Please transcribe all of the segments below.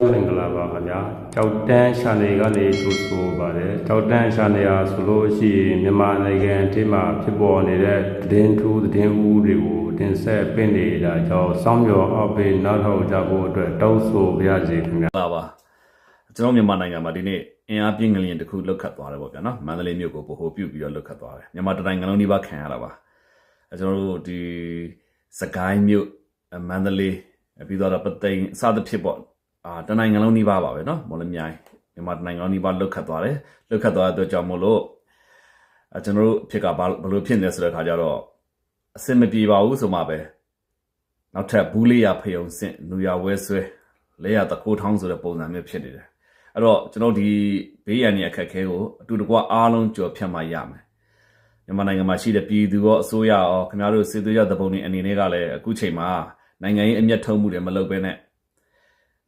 မင်္ဂလာပါခင်ဗျာကြောက်တန်းရှာနေကနေထိုးဆိုပါတယ်ကြောက်တန်းရှာနေရဆိုလို့ရှိရင်မြန်မာနိုင်ငံအထိမှာဖြစ်ပေါ်နေတဲ့သတင်းထူးသတင်းဦးတွေကိုတင်ဆက်ပင့်နေတာကြောင့်စောင်းမြော်အောက်ပေးနောက်ထောက်ကြဖို့အတွက်တောင်းဆိုပါရစေခင်ဗျာလာပါကျွန်တော်မြန်မာနိုင်ငံမှာဒီနေ့အင်အားပြင်းငလျင်တစ်ခုလှုပ်ခတ်သွားတယ်ပေါ့ဗျာနော်မန္တလေးမြို့ကိုဗဟိုပြုပြီးတော့လှုပ်ခတ်သွားတယ်မြန်မာတိုင်းနိုင်ငံလုံးဒီပါခံရတာပါအဲကျွန်တော်တို့ဒီစကိုင်းမြို့အဲမန္တလေးအဲပြီးတော့ပသိမ်အစသဖြင့်ပေါ့ အာတနိုင်ငံလုံးဒီပါပါပဲနော်မော်လမြိုင်မြန်မာတိုင်းနိုင်ငံလုံးဒီပါလှုပ်ခတ်သွားတယ်လှုပ်ခတ်သွားတဲ့အတွက်ကြောင့်မို့လို့အဲကျွန်တော်တို့အဖြစ်ကဘာဘယ်လိုဖြစ်နေလဲဆိုတဲ့အခါကျတော့အစင်မပြေပါဘူးဆိုမှပဲနောက်ထပ်ဘူးလေးရဖယုံစင့်နူရဝဲဆွဲလဲရတကိုးထောင်းဆိုတဲ့ပုံစံမျိုးဖြစ်နေတယ်အဲ့တော့ကျွန်တော်ဒီဘေးရန်ရဲ့အခက်အခဲကိုအတူတကွအားလုံးကြော်ဖြတ်မှရမယ်မြန်မာနိုင်ငံမှာရှိတဲ့ပြည်သူရောအစိုးရရောခင်ဗျားတို့စစ်သွေးရသဘုံတွေအနေနဲ့ကလည်းအခုချိန်မှာနိုင်ငံရေးအမျက်ထုံးမှုတွေမလုပ်ဘဲနဲ့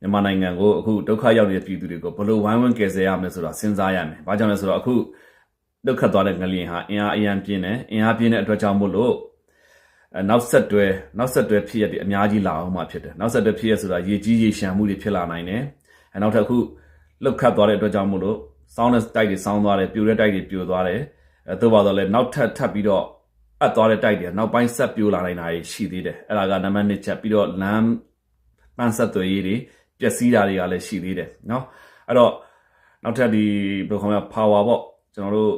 မြန်မာနိုင်ငံကိုအခုဒုက္ခရောက်နေတဲ့ပြည်သူတွေကိုဘယ်လိုဝိုင်းဝန်းကယ်ဆယ်ရမလဲဆိုတာစဉ်းစားရမယ်။ဘာကြောင့်လဲဆိုတော့အခုဒုက္ခသွားတဲ့ငလျင်ဟာအင်အားအယံပြင်းတယ်။အင်အားပြင်းတဲ့အတွက်ကြောင့်မို့လို့အဲနောက်ဆက်တွဲနောက်ဆက်တွဲဖြစ်ရတဲ့အများကြီးလာအောင်မှဖြစ်တယ်နောက်ဆက်တွဲဖြစ်ရဆိုတာရေကြီးရေရှမ်းမှုတွေဖြစ်လာနိုင်တယ်အဲနောက်ထပ်အခုလှုပ်ခတ်သွားတဲ့အတွက်ကြောင့်မို့လို့စောင်းတဲ့တိုက်တွေစောင်းသွားတယ်ပြိုတဲ့တိုက်တွေပြိုသွားတယ်အဲသို့ပါတော့လည်းနောက်ထပ်ထပ်ပြီးတော့အပ်သွားတဲ့တိုက်တွေနောက်ပိုင်းဆက်ပြိုလာနိုင်တာရှိသေးတယ်အဲ့ဒါကနံပါတ်1ချက်ပြီးတော့လမ်းပန်းဆက်သွယ်ရေးတွေ ပျက်စီးတာတွေကလည်းရှိသေးတယ်เนาะအဲ့တော့နောက်ထပ်ဒီဘယ်လိုခေါ်မလဲ power ပေါ့ကျွန်တော်တို့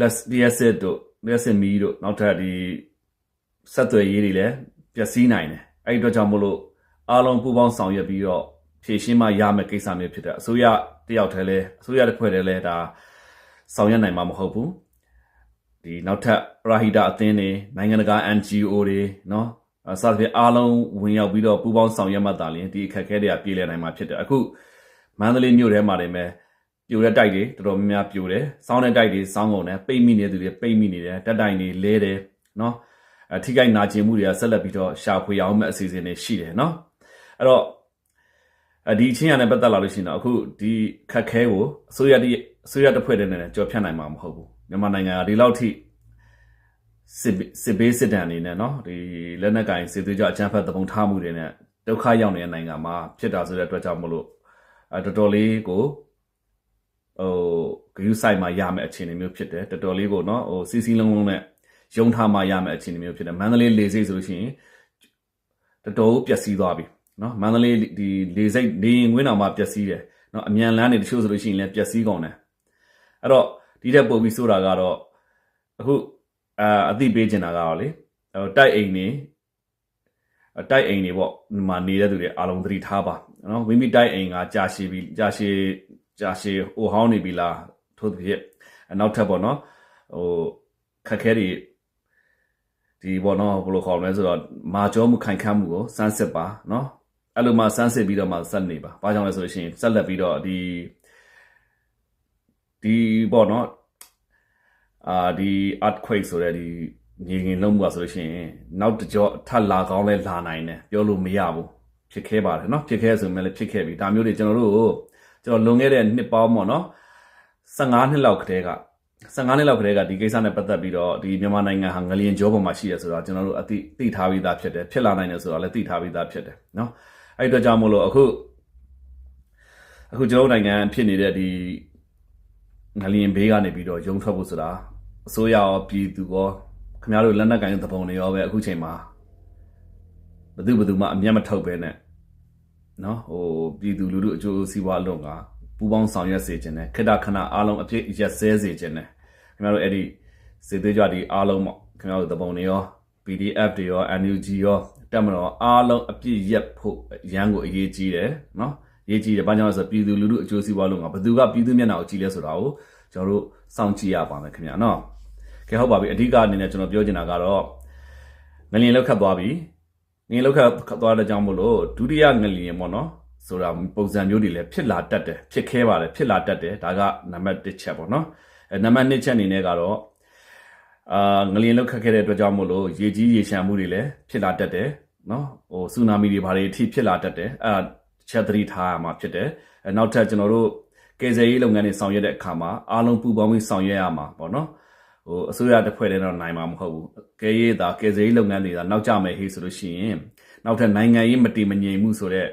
less ds တို့ ds မီတို့နောက်ထပ်ဒီဆက်သွယ်ရေးတွေလည်းပျက်စီးနိုင်တယ်အဲ့ဒီအတွက်ကြောင့်မို့လို့အားလုံးပူးပေါင်းဆောင်ရွက်ပြီးတော့ဖြည့်ရှင်းမှရမယ့်ကိစ္စမျိုးဖြစ်တယ်အစိုးရတယောက်တည်းလဲအစိုးရတစ်ဖွဲ့တည်းလဲဒါဆောင်ရွက်နိုင်မှာမဟုတ်ဘူးဒီနောက်ထပ်ပရာဟိတအသင်းတွေနိုင်ငံတကာ NGO တွေเนาะအ စသဖြင့်အားလုံးဝင်ရောက်ပြီးတော့ပူးပေါင်းဆောင်ရွက်မှသာလျှင်ဒီအခက်အခဲတွေကပြေလည်နိုင်မှာဖြစ်တယ်အခုမန္တလေးမြို့ထဲမှာနေမယ်ပြိုတဲ့တိုက်တွေတော်တော်များများပြိုတယ်စောင်းတဲ့တိုက်တွေစောင်းကုန်တယ်ပိတ်မိနေတဲ့သူတွေပိတ်မိနေတယ်တက်တိုင်တွေလဲတယ်နော်အထိကိုက်နာကျင်မှုတွေကဆက်လက်ပြီးတော့ရှာဖွေအောင်မဲ့အစီအစဉ်တွေရှိတယ်နော်အဲ့တော့ဒီအချင်းရနဲ့ပတ်သက်လာလို့ရှိရင်တော့အခုဒီခက်ခဲကိုအစိုးရတအစိုးရတစ်ဖွဲ့တည်းနဲ့ကြော်ဖြတ်နိုင်မှာမဟုတ်ဘူးမြန်မာနိုင်ငံကဒီလောက်ထိ စစ်စစ်ဘေးစစ်တမ်းအနေနဲ့เนาะဒီလက်နက်ကင်စစ်သွေးကြအကြမ်းဖက်သဘုံထားမှုတွေနဲ့ဒုက္ခရောက်နေတဲ့နိုင်ငံမှာဖြစ်တာဆိုတဲ့အတွက်ကြောင့်မလို့အတော်တော်လေးကိုဟိုဂရုစိုက်မှရမယ့်အခြေအနေမျိုးဖြစ်တယ်တော်တော်လေးကိုเนาะဟိုစီစီလုံးလုံးနဲ့ယုံထားမှရမယ့်အခြေအနေမျိုးဖြစ်တယ်မန္တလေးလေဆိပ်ဆိုလို့ရှိရင်တော်တော်ပျက်စီးသွားပြီเนาะမန္တလေးဒီလေဆိပ်နေရင်ဝင်းတော်မှာပျက်စီးတယ်เนาะအမြန်လန်းနေတချို့ဆိုလို့ရှိရင်လည်းပျက်စီးကုန်တယ်အဲ့တော့ဒီတဲ့ပုံပြီးဆိုတာကတော့အခု အာအသိပေးချင်တာကတော့လေဟိုတိုက်အိမ်နေတိုက်အိမ်နေပေါ့ဒီမှာနေတဲ့သူတွေအားလုံးသတိထားပါနော်မိမိတိုက်အိမ်ကကြာရှည်ပြီးကြာရှည်ကြာရှည်ဟိုဟောင်းနေပြီလားထို့ဖြစ်နောက်ထပ်ပေါ့နော်ဟိုခက်ခဲတွေဒီပေါ့နော်ဘယ်လိုခေါ်မလဲဆိုတော့မာကျောမှုခိုင်ခန့်မှုကိုစမ်းစစ်ပါနော်အဲ့လိုမှစမ်းစစ်ပြီးတော့မှစက်နေပါဘာကြောင့်လဲဆိုလို့ရှိရင်ဆက်လက်ပြီးတော့ဒီဒီပေါ့နော် အာဒီ earthquake ဆိုတဲ့ဒီမြေငင်လုံးမှုอ่ะဆိုလို့ရှိရင်နောက်တစ်ကြောထပ်လာကောင်းလဲလာနိုင်တယ်ပြောလို့မရဘူးဖြစ်ခဲ့ပါတယ်เนาะဖြစ်ခဲ့ဆိုမှလည်းဖြစ်ခဲ့ပြီဒါမျိုးတွေကျွန်တော်တို့ကျွန်တော်လွန်ခဲ့တဲ့နှစ်ပေါင်းပေါ့နော်15နှစ်လောက်ကတည်းက15နှစ်လောက်ကတည်းကဒီကိစ္စနဲ့ပတ်သက်ပြီးတော့ဒီမြန်မာနိုင်ငံဟာငလျင်ကြောပေါ်မှာရှိရဆိုတော့ကျွန်တော်တို့အသိသိထားပြီးသားဖြစ်တယ်ဖြစ်လာနိုင်တယ်ဆိုတော့လည်းသိထားပြီးသားဖြစ်တယ်เนาะအဲ့ဒီတော့ကြောင့်မို့လို့အခုအခုကျွန်တော်တို့နိုင်ငံဖြစ်နေတဲ့ဒီငလျင်ဘေးကနေပြီးတော့ယုံထွက်ဖို့ဆိုတာ အစိုးရရောပြည်သူရောခင်ဗျားတို့လက်နက်ကင်တဲ့ပုံတွေရောပဲအခုချိန်မှာဘယ်သူဘယ်သူမှအမျက်မထုတ်ပဲနဲ့နော်ဟိုပြည်သူလူထုအကျိုးစီးပွားအလုံးကပူပေါင်းဆောင်ရွက်စေခြင်းနဲ့ခေတ္တခဏအားလုံးအပြည့်ရက်စဲစေခြင်းနဲ့ခင်ဗျားတို့အဲ့ဒီစေသေးကြဒီအားလုံးပေါ့ခင်ဗျားတို့သဘုံတွေရော PDF တွေရော NUG ရောတက်မတော်အားလုံးအပြည့်ရက်ဖို့ရန်ကိုအရေးကြီးတယ်နော်ရေးကြည့်တယ်ဘာကြောင့်လဲဆိုတော့ပြည်သူလူထုအကျိုးစီးပွားလုံးကဘယ်သူကပြည်သူမျက်နှာကိုကြည့်လဲဆိုတာကို ကျွန်တော်တို့စောင့်ကြည့်ရပါမယ်ခင်ဗျာနော်ကဲဟုတ်ပါပြီအဓိကအနေနဲ့ကျွန်တော်ပြောချင်တာကတော့ငလျင်လောက်ခတ်သွားပြီငလျင်လောက်ခတ်သွားတဲ့ကြောင့်မို့လို့ဒုတိယငလျင်ပေါ့နော်ဆိုတာပုံစံမျိုးတွေလည်းဖြစ်လာတတ်တယ်ဖြစ်ခဲပါတယ်ဖြစ်လာတတ်တယ်ဒါကနံပါတ်1ချက်ပေါ့နော်အဲနံပါတ်2ချက်အနေနဲ့ကတော့အာငလျင်လောက်ခတ်ခဲ့တဲ့အတွက်ကြောင့်မို့လို့ရေကြီးရေရှမ်းမှုတွေလည်းဖြစ်လာတတ်တယ်နော်ဟိုဆူနာမီတွေဘာတွေအထိဖြစ်လာတတ်တယ်အဲချက်သတိထားရမှာဖြစ်တယ်အဲနောက်ထပ်ကျွန်တော်တို့ ကယ်ဆယ်ရေးလုပ်ငန်းတွေဆောင်ရွက်တဲ့အခါမှာအားလုံးပူးပေါင်းပြီးဆောင်ရွက်ရမှာပေါ့နော်ဟိုအစိုးရတစ်ဖွဲ့တည်းတော့နိုင်မှာမဟုတ်ဘူးကယ်ရေးတာကယ်ဆယ်ရေးလုပ်ငန်းတွေဒါနောက်ကျမယ်ဟေးဆိုလို့ရှိရင်နောက်ထပ်နိုင်ငံရေးမတည်မငြိမ်မှုဆိုတဲ့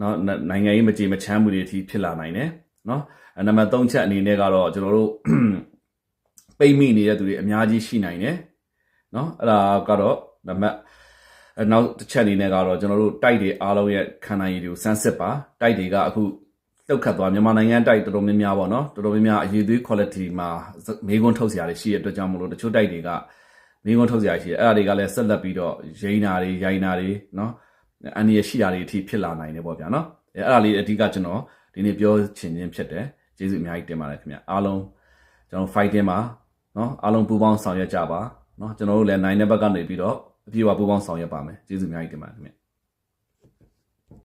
နော်နနိုင်ငံရေးမကြေမချမ်းမှုတွေအထိဖြစ်လာနိုင်တယ်နော်အဲနံပါတ်3ချက်အနေနဲ့ကတော့ကျွန်တော်တို့ပိတ်မိနေတဲ့သူတွေအများကြီးရှိနိုင်တယ်နော်အဲ့ဒါကတော့နံပါတ်အဲနောက်တစ်ချက်အနေနဲ့ကတော့ကျွန်တော်တို့တိုက်တွေအားလုံးရဲ့ခန္ဓာရည်တွေကိုစမ်းစစ်ပါတိုက်တွေကအခု တုတ်ခတ်သွားမြန်မာနိုင်ငံတိုက်တော်တော်များများပေါ့နော်တော်တော်များများအရေးသွေး quality မှာမေးခွန်းထုတ်စရာတွေရှိတဲ့အတွက်ကြောင့်မလို့တချို့တိုက်တွေကမေးခွန်းထုတ်စရာရှိတယ်အဲ့ဒါတွေကလည်းဆက်လက်ပြီးတော့ရိန်းနာတွေရိုင်းနာတွေနော်အန်ဒီရရှိတာတွေအထိဖြစ်လာနိုင်တယ်ပေါ့ဗျာနော်အဲ့အဲ့ဒါလေးအဓိကကျွန်တော်ဒီနေ့ပြောချင်ခြင်းဖြစ်တယ်ကျေးဇူးအများကြီးတင်ပါတယ်ခင်ဗျအားလုံးကျွန်တော် fighting ပါနော်အားလုံးပူးပေါင်းဆောင်ရွက်ကြပါနော်ကျွန်တော်တို့လည်းနိုင်တဲ့ဘက်ကနေပြီးတော့အပြည့်အဝပူးပေါင်းဆောင်ရွက်ပါမယ်ကျေးဇူးအများကြီးတင်ပါတယ်ခင်ဗျ